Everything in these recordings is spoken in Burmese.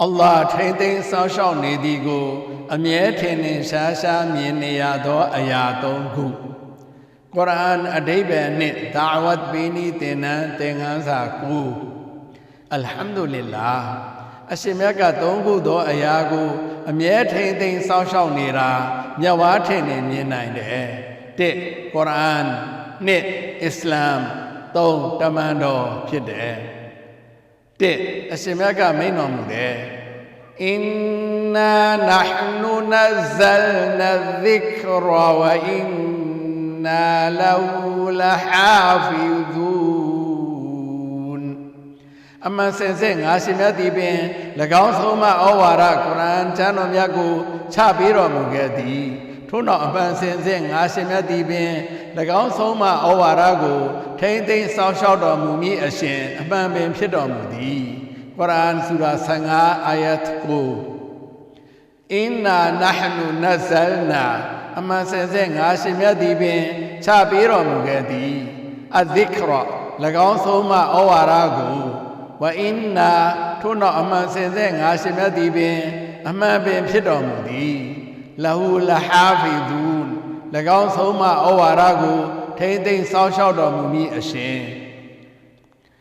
အလ္လာဟ်ထိမ့်သိမ်းစောင့်ရှောက်နေသည်ကို အမြဲထင်ထင်ရှားရှားမြင်နေရသောအရာသုံးခုကုရ်အာန်အဓိပ္ပာယ်နှင့်ဒါဝတ်ပေးနည်းသင်္นานသင်ခန်းစာကူအလ်ဟမ်ဒူလ illah အရှင်မြတ်ကသုံးခုသောအရာကို အမြဲထိမ့်သိမ်းစောင့်ရှောက်နေတာမျက်ဝါးထင်နေမြင်နိုင်တယ်တစ်ကုရ်အာန်နှစ်အစ္စလာမ်သုံးတမန်တော်ဖြစ်တယ် တဲ့အရှင်မြတ်ကမိန့်တော်မူတယ်အင်နာနဟ်နူနဇလ်နာဇိကရဝအင်နာလဟူလဟာဖီဇူန်အမှန်စင်စစ်ငါရှင်မြတ်သည်ပင်၎င်းဆုံးမဩဝါဒကုရ်အာန်ကျမ်းတော်မြတ်ကိုချပေးတော်မူခဲ့သည် ထို့နောက်အမှန်စင်စစ်ငါရှင်မြတ်သည်ပင်၎င်းဆုံးမဩဝါဒကို ထိမ့်သိမ်းစောင့်ရှောက်တော်မူမည်အရှင်အမှန်ပင်ဖြစ်တော်မူသည်ကုရ်အာန်ဆူရာ15အာယတ်ကိုအင်နာနဟ်နူနဇလ်နာအမှန်စင်စစ်ငါရှင်မြတ်သည်ပင်ချပေးတော်မူခဲ့သည်အဇိကရ၎င်းဆုံးမဩဝါဒကိုဝအင်နာထို့နောက်အမှန်စင်စစ်ငါရှင်မြတ်သည်ပင် အမှန်ပင်ဖြစ်တော်မူသည် လဟူလဟာဖီဒူန်၎င်းဆုံးမဩဝါဒကိုထိမ့်သိမ်းစောင့်ရှောက်တော်မူမည်အရှင်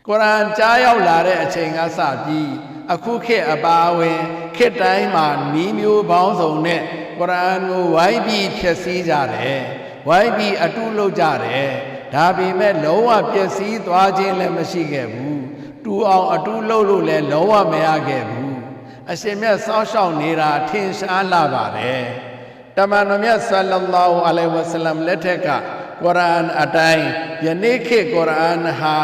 ကုရ်အာန်ကြားရောက်လာတဲ့အချိန်ကစပြီးအခုခေတ်အပါအဝင်ခေတ်တိုင်းမှာနီးမျိုးပေါင်းစုံနဲ့ကုရ်အာန်ကိုဝိုင်းပြီးဖြည့်ဆည်းကြတယ်ဝိုင်းပြီးအတုလုပ်ကြတယ်ဒါပေမဲ့လုံးဝပျက်စီးသွားခြင်းလည်းမရှိခဲ့ဘူးတူအောင်အတုလုပ်လို့လည်းလုံးဝမရခဲ့ဘူး အရှင်မြတ်စောင့်ရှောက်နေတာထင်ရှားလာပါတယ်တမန်တော်မြတ်ဆလ္လာလာဟူအလိုင်ဝဆလမ်လက်ထက်ကကုရ်အာန်အတိုင်းယနေ့ခေတ်ကုရ်အာန်ဟာ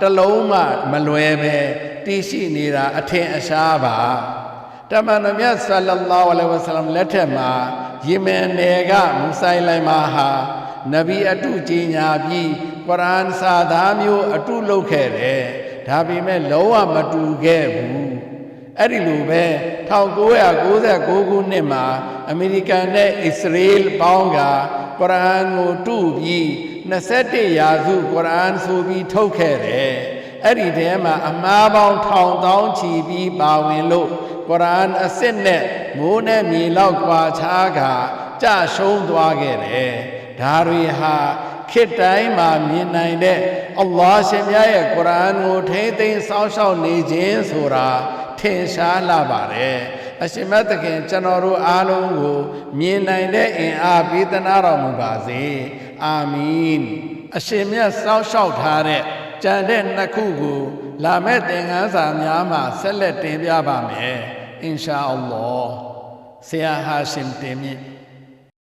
တလုံးမှမလွယ်ပဲတည်ရှိနေတာအထင်အရှားပါတမန်တော်မြတ်ဆလ္လာလာဟူအလိုင်ဝဆလမ်လက်ထက်မှာယီမန်နယ်ကမူဆိုင်လိုင်မာဟာနဗီအတုကြီးညာပြီးကုရ်အာန်စာသားမျိုးအတုလုပ်ခဲ့တယ်ဒါပေမဲ့လုံးဝမတူခဲ့ဘူး အဲ့ဒီလိုပဲ1996ခုနှစ်မှာအမေရိကန်နဲ့အစ္စရေးပေါင်းကကုရ်အာန်ကိုတူပြီး21ရာစုကုရ်အာန်ဆိုပြီးထုတ်ခဲ့တယ်အဲ့ဒီထဲမှာအမှားပေါင်းထောင်တောင်းချီပြီးပါဝင်လို့ကုရ်အာန်အစစ်နဲ့မိုးနဲ့မြေလောက်ကွာခြားကကြရှုံးသွားခဲ့တယ် ဒါတွေဟာခေတ်တိုင်းမှာမြင်နိုင်တဲ့အလ္လာဟ်ရှင်မြတ်ရဲ့ကုရ်အာန်ကိုထိမ့်သိမ်းစောင့်ရှောက်နေခြင်းဆိုတာထင်ရှားလာပါတယ်အရှင်မတ်တခင်ကျွန်တော်တို့အားလုံးကို မြင်နိုင်တဲ့အင်အားပေးသနာတော်မူပါစေအာမင်အရှင်မြတ်စောင့်ရှောက်ထားတဲ့ကြံတဲ့နှစ်ခုကို လာမဲ့သင်ခန်းစာများမှာဆက်လက်တင်ပြပါမယ်အင်ရှာအလ္လာဟ်ဆရာဟာရှင်တင်မြင့်